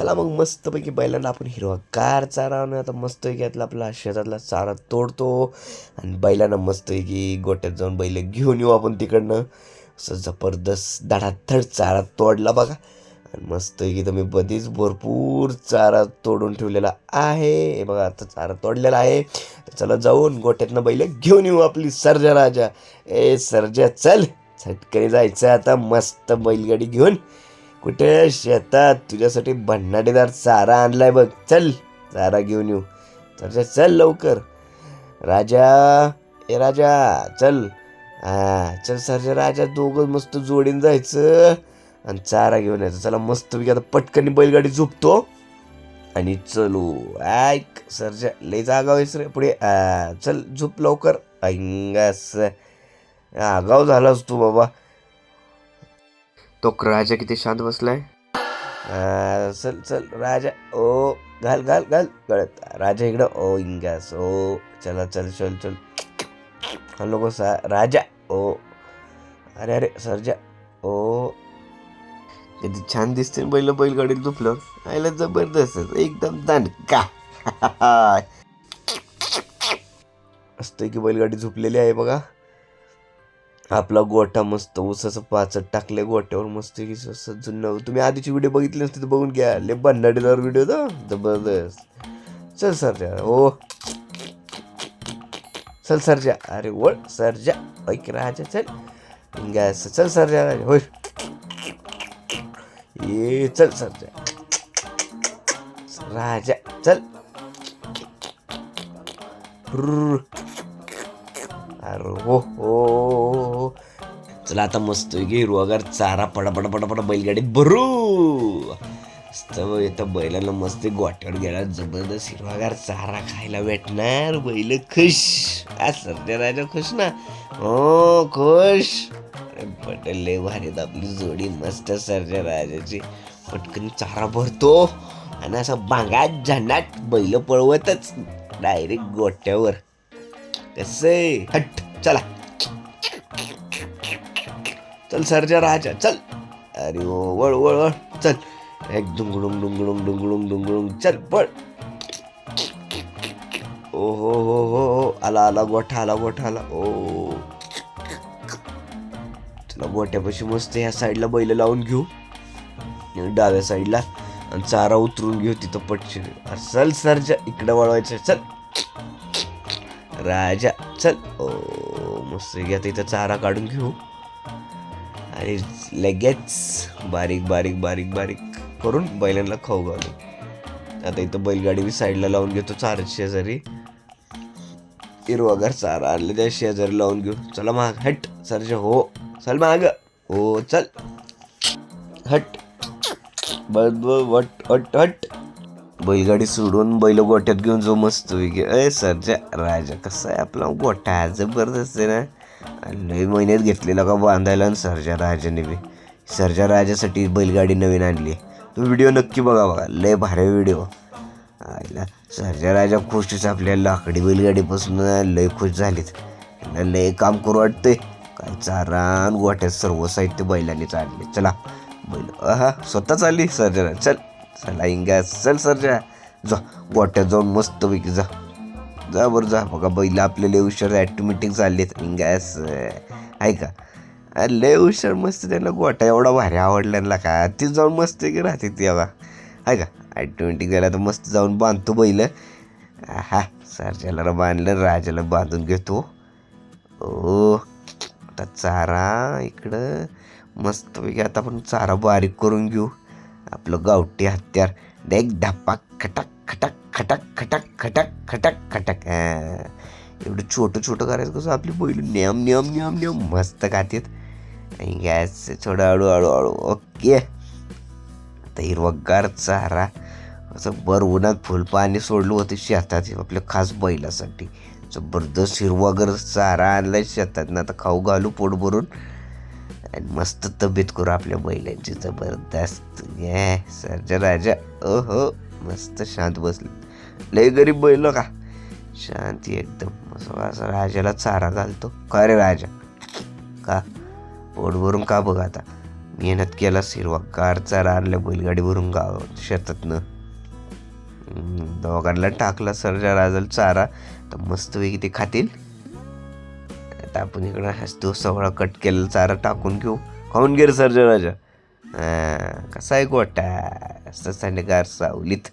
चला मग मस्तपैकी बैलांना आपण हिरवागार चारा आणूया. आता मस्तपैकी यातला आपला शेतातला चारा तोडतो. आणि बैलांना मस्तपैकी गोट्यात जाऊन बैल घेऊन येऊ आपण तिकडनं. असं जबरदस्त धडाधड चारा तोडला बघा. आणि मस्तपैकी तर मी बधीच भरपूर चारा तोडून ठेवलेला आहे. हे बघा आता चारा तोडलेला आहे. तर चला जाऊन गोट्यातनं बैल घेऊन येऊ आपली सर्जा राजा. ए सर्जा चल. झटकरी जायचं आता. मस्त बैलगाडी घेऊन. कुठे शेतात. तुझ्यासाठी भन्नाटेदार चारा आणलाय बघ. चल चारा घेऊन येऊ. तर चल लवकर. राजा ए राजा चल. हा चल सरच्या राजा दोघं मस्त जोडीन जायचं. आणि चारा घेऊन यायचं. चला मस्त मी आता पटकन बैलगाडी झोपतो आणि चलू. ऐक सरजा लय जागा व्हायचं रे पुढे. आ, चल झोप लवकर. ऐंगास आगाव झालास तू बाबा. तो राजा किती शांत बसलाय? चल चल राजा ओ घाल घाल घाल गळत राजा इकडं ओ इंगास ओ चला चल चल चल. हॅलो नको सा राजा ओ. अरे अरे सरजा ओ. किती छान दिसते बैल बैलगाडीत झोपल्यावर आयला जबरदस्त एकदम दणका. असतं की बैलगाडी झोपलेली आहे बघा. आपला गोठा मस्त ऊसाचं पाचट टाकले गोट्यावर मस्त की जुनं. तुम्ही आधीची व्हिडिओ बघितली नसते तर बघून घ्या. ले भन्नाडीदार व्हिडिओ तर जबरदस्त. चल सरजा. ओ. चल सरजा. अरे वळ सरजा. ऐक राजा चल. गॅस चल सरजा. होय. ये चल सरजा. राजा चल. अरे हो हो. हो. चला आता मस्त हिरवागार चारा पडा पडा पडा पडा बैलगाडीत भरू! मस्त येतं बैलांना मस्त गोट्यावर गेला जबरदस्त हिरवागार चारा खायला भेटणार बैल खुश. आज सध्या राजा खुश ना? हो खुश. पटले भारी भारीत आपली जोडी मस्त सर्जा राजाची. पटकन चारा भरतो आणि असा बांगात झंडाट बैल पळवतच डायरेक्ट गोट्यावर कसं हट चला. चल सरजा राजा चल. अरे ओ वळ वळ वळ. चल. एक डुंगडुंग डुंगडुंग डुंगडुंग डुंगडुंग चल पळ. ओ हो, हो हो हो आला आला गोठा आला गोठा आला. ओ. चला गोठ्यापाशी मस्त ह्या साईडला बैल लावून घेऊ. डाव्या साईडला आणि चारा उतरून घेऊ तिथं पटशीर. चल सरजा इकडं वळवायचं चल. राजा. चल. ओ मस्त. घ्या इथं चारा काढून घेऊ. आणि लगेच बारीक बारीक बारीक बारीक करून बैलांना खाऊ घालू. आता इथं बैलगाडी मी साईडला लावून घेतो चार शेजारी. हिरवागार चारा आणलं त्या शेजारी लावून घेऊ. चला माग हट सरजा हो. चल माग. हो चल. हट. बस बस वट हट हट. बैलगाडी सोडून बैल गोट्यात घेऊन जो मस्त वेगळे अय सरच्या राजा कसा आहे आपला? गोठा जबरदस्त आहे ना? लई महिन्यात घेतलेला का बांधायला आणि सरजा राजाने बी. सरजा राजासाठी बैलगाडी नवीन आणली. तो व्हिडिओ नक्की बघा बघा लय भारी व्हिडिओ. आईला सरजा राजा खुशच आपल्या लाकडी बैलगाडीपासून लय खुश झालीत. त्यांना लय काम करू वाटतंय. काय चारान गोठ्यात सर्व साहित्य बैलाने चालले चला बैल हा स्वतः चालली सरजा चल चला इंगा चल सरजा. जा गोट्यात जाऊन मस्तपैकी जा. जा बरं जा. बघा बैल आपले लय हुशार ॲटोमॅटिक चाललेत गॅस आहे का? लय हुशार मस्त त्यांना गोटा एवढा भारी आवडला का? ती जाऊन मस्त की राहते ती बघा आहे का? ॲटोमॅटिक त्याला तर मस्त जाऊन बांधतो बैल. हा सरजाला बांधलं राजाला बांधून घेतो. ओ आता चारा इकडं. मस्तपैकी आता आपण चारा बारीक करून घेऊ. आपलं गावठी हत्यार. एक धप्पा खटक खटक खटक खटक खटक. खटक खटक. एवढं छोटं छोटं करायचं कसं? आपली बैल नियम नियम नियम नियम मस्त खातेत. आणि गॅस थोडं हळू हळू हळू. ओके. तर हिरवागार चारा. असं बर उन्हात फुल पाणी सोडलं होतं शेतात आपल्या खास बैलासाठी. जबरदस्त हिरवागर चारा आणलाय शेतात ना आता खाऊ घालू पोट भरून. आणि मस्त तब्येत करू आपल्या बैलांची. जबरदस्त. ये सरजा राजा. ओ हो मस्त शांत बसले. लय गरीब बैल का? शांती एकदम. असं असं राजाला चारा घालतो. का रे राजा? का? पोटभरून का बघ आता? मेहनत केलास हिरवा कार चारा आणल्या बैलगाडीवरून गाव शेतातनं. दोघांना टाकला सरजा राजाला चारा. तर मस्तपैकी ते खातील. आता आपण इकडं हसतो सवळा कट केलेला चारा टाकून घेऊ. खाऊन घे रे सर्जा राजा. कसा आहे गोटा असं थंडगार सावलीत.